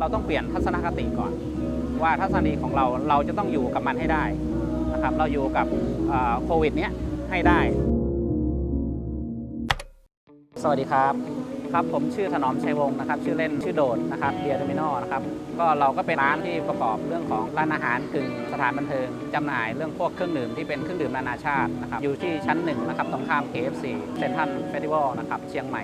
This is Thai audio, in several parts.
เราต้องเปลี่ยนทัศนคติก่อน ว่าทัศนคติของเราเราจะต้องอยู่กับมันให้ได้นะครับเราอยู่กับโควิดเนี้ยให้ได้ สวัสดีครับครับผมชื่อถนอมชัยวงศ์นะครับชื่อเล่นชื่อโดดนะครับเบียร์เทอร์มินอลนะครับก็เราก็เป็นร้านที่ประกอบเรื่องของร้านอาหารกึ่งสถานบันเทิงจำหน่ายเรื่องพวกเครื่องดื่มที่เป็นเครื่องดื่มนานาชาตินะครับอยู่ที่ชั้นหนึ่งนะครับตรงข้าม KFC เซ็นทรัลเฟสติวัลนะครับเชียงใหม่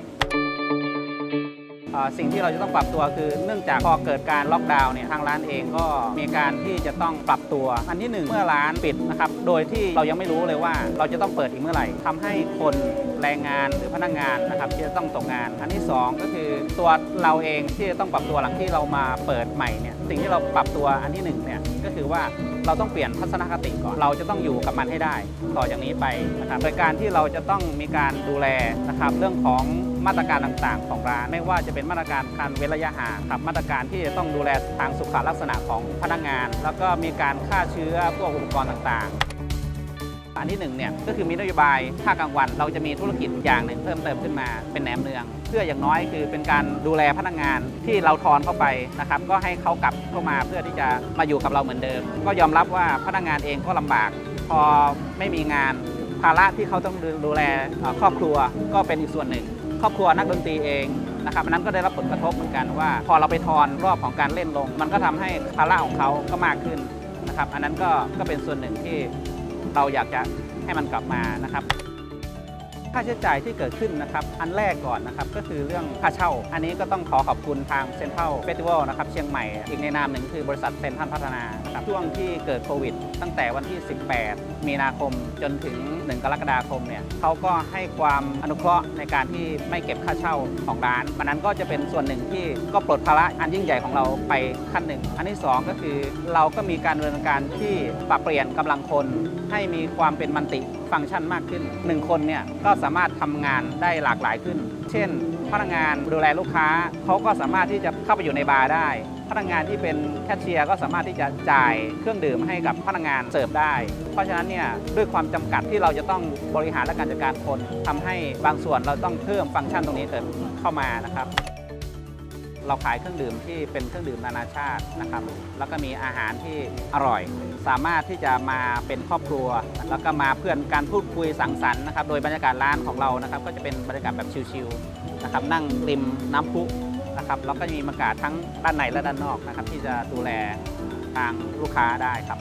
สิ่งที่เราจะต้องปรับตัวคือเนื่องจากพอเกิดการล็อกดาวน์เนี่ยทางร้านเองก็มีการที่จะต้องปรับตัว อันที่หนึ่งเมื่อร้านปิดนะครับโดยที่เรายังไม่รู้เลยว่าเราจะต้องเปิดอีกเมื่อไหร่ทำให้คนแรงงานหรือพนักงานนะครับที่จะต้องตกงาน อันที่สองก็คือตัวเราเองที่จะต้องปรับตัวหลังที่เรามาเปิดใหม่เนี่ยสิ่งที่เราปรับตัวอันที่หนึ่งเนี่ยก็คือว่าเราต้องเปลี่ยนทัศนคติก่อน เราจะต้องอยู่กับมันให้ได้ ต่อจากนี้ไปนะครับโดยการที่เราจะต้องมีการดูแลนะครับเรื่องของ มาตรการต่างๆ ของร้าน ไม่ว่าจะเป็นมาตรการการเว้นระยะห่างครับมาตรการที่จะต้องดูแลทางสุขลักษณะของพนักงาน แล้วก็มีการฆ่าเชื้อพวกอุปกรณ์ต่างๆอันที่หนึ่งเนี่ยก็คือมีนโยบายภาคกลางวัน เราจะมีธุรกิจอย่างหนึ่งเพิ่มเติมขึ้นมาเป็นแหนมเนือง เพื่ออย่างน้อยคือเป็นการดูแลพนักงานที่เราทอนเข้าไปนะครับก็ให้เขากลับเข้ามาเพื่อที่จะมาอยู่กับเราเหมือนเดิม ก็ยอมรับว่าพนักงานเองก็ลำบาก พอไม่มีงานภาระที่เขาต้องดูแลครอบครัวก็เป็นอีกส่วนหนึ่ง รอบครัวนักดนตรีเองนะครับอันนั้นก็ได้รับผลกระทบเหมือนกันว่า พอเราไปทอนรอบของการเล่นลง มันก็ทำให้ภาระของเขาก็มากขึ้นนะครับ อันนั้นก็ก็เป็นส่วนหนึ่งที่เราอยากจะให้มันกลับมานะครับ ค่าใช้จ่ายที่เกิดขึ้นนะครับ อันแรกก่อนนะครับก็คือเรื่องค่าเช่า อันนี้ก็ต้องขอขอบคุณทางเซ็นทรัลเฟสติวัลนะครับเชียงใหม่ อีกในนามหนึ่งคือบริษัทเซ็นทรัลพัฒนานะครับช่วงที่เกิดโควิด ตั้งแต่วันที่ 18 มีนาคมจนถึง 1 กรกฎาคมเนี่ยเขาก็ให้ความอนุเคราะห์ในการที่ไม่เก็บค่าเช่าของร้านมันนั้นก็จะเป็นส่วนหนึ่งที่ก็ปลดภาระอันยิ่งใหญ่ของเราไปขั้นหนึ่ง อันที่สองก็คือเราก็มีการดำเนินการที่ปรับเปลี่ยนกำลังคนให้มีความเป็นมันติฟังก์ชันมากขึ้น 1 คนเนี่ยก็สามารถทำงานได้หลากหลายขึ้น เช่น พนักงานดูแลลูกค้าเขาก็สามารถที่จะเข้าไปอยู่ในบาร์ได้ พนักงานที่เป็นแคชเชียร์ก็สามารถที่จะจ่ายเครื่องดื่มให้กับพนักงานเสิร์ฟได้ เพราะฉะนั้นเนี่ยด้วยความจำกัดที่เราจะต้องบริหารและการจัดการคนทำให้บางส่วนเราต้องเพิ่มฟังก์ชันตรงนี้เกิดเข้ามานะครับ เราขายเครื่องดื่มที่เป็นเครื่องดื่มนานาชาตินะครับ แล้วก็มีอาหารที่อร่อย สามารถที่จะมาเป็นครอบครัว แล้วก็มาเพื่อนการพูดคุยสังสรรค์นะครับ โดยบรรยากาศร้านของเรานะครับ ก็จะเป็นบรรยากาศแบบชิลๆนะครับ นั่งริมน้ำพุนะครับ แล้วก็มีบรรยากาศทั้งด้านในและด้านนอกนะครับ ที่จะดูแลทางลูกค้าได้ครับ